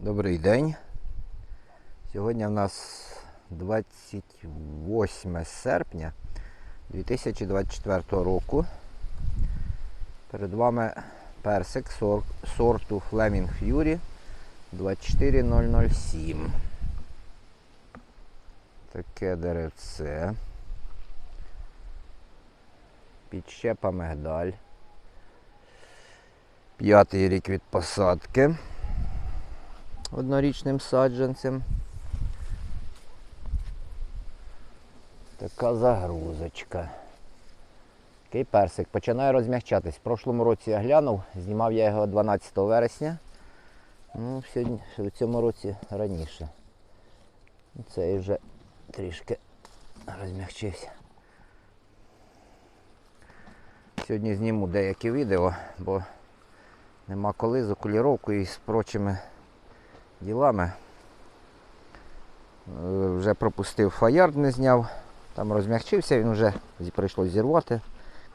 Добрий день. Сьогодні в нас 28 серпня 2024 року. Перед вами персик сор- сорту Fleming Fury 24007. Таке деревце. Підщепа мигдаль. П'ятий рік від посадки однорічним саджанцем. Така загрузочка. Такий персик починає розмягчатись. В прошлому році я глянув, знімав я його 12 вересня. Ну, сьогодні, в цьому році раніше. Цей вже трішки розмягчився. Сьогодні зніму деякі відео, бо нема коли з окуліровкою і з прочими ділами. Е, Вже пропустив фаярд, не зняв, там розмягчився, він вже прийшлось зірвати.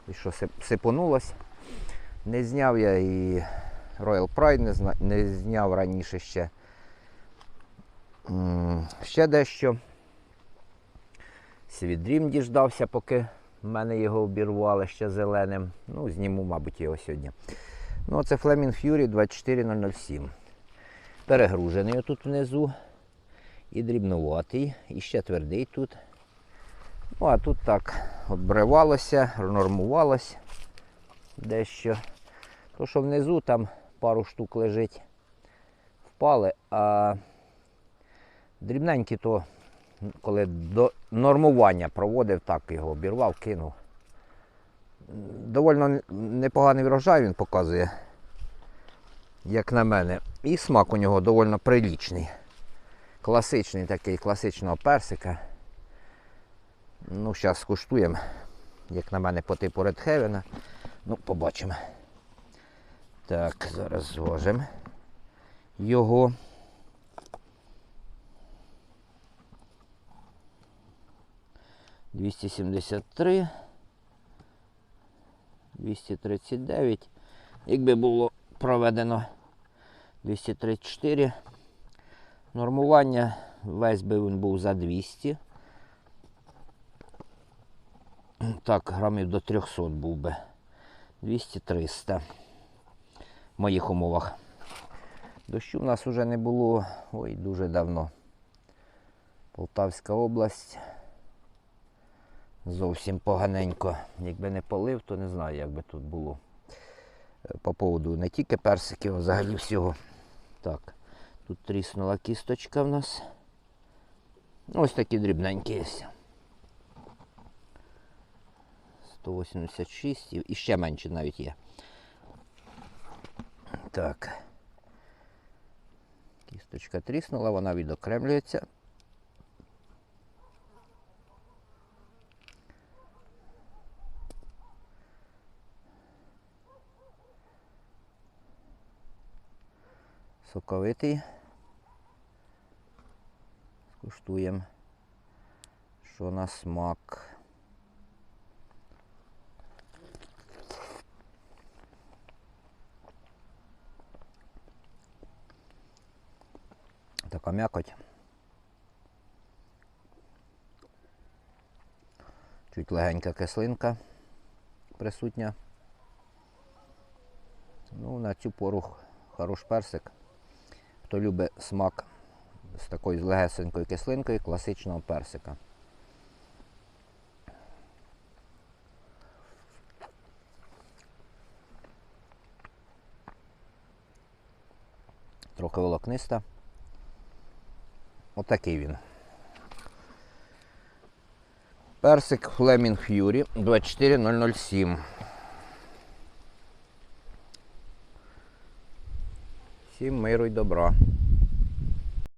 І що сип- сипонулось. Не зняв я і Royal Pride не, зна- не зняв раніше ще. Ще дещо. Свідрім діждався, поки в мене його обірвали ще зеленим. Ну, зніму, мабуть, його сьогодні. Ну, це Fleming Fury 24007 перегружений тут внизу. І дрібнуватий, і ще твердий тут. Ну, а тут так обривалося, нормувалося дещо. То, що внизу там пару штук лежить, впали, а дрібненькі то, коли до нормування проводив, так його обірвав, кинув. Довольно непоганий врожай він показує як на мене. І смак у нього доволі прилічний. Класичний такий, класичного персика. Ну, зараз скуштуємо, як на мене, по типу Heaven. Ну, побачимо. Так, зараз зважимо його. Двісті сімдесят три. 239. Якби було проведено 234. Нормування весь би він був за 200. Так, грамів до 300 був би. 200-300 в моїх умовах. Дощу в нас вже не було ой, дуже давно. Полтавська область. Зовсім поганенько. Якби не полив, то не знаю, як би тут було по поводу не тільки персиків, а взагалі всього. Так, тут тріснула кісточка в нас. Ось такі дрібненькі є. 186 і ще менше навіть є. Так. Кісточка тріснула, вона відокремлюється. Соковитий. Скуштуємо, що на смак. Така м'якоть. Чуть легенька кислинка присутня. Ну, на цю пору хорош персик. Хто любить смак з такою легесенькою кислинкою класичного персика. Трохи волокниста. Отакий він. Персик Fleming Fury 24007. Всім миру й добра.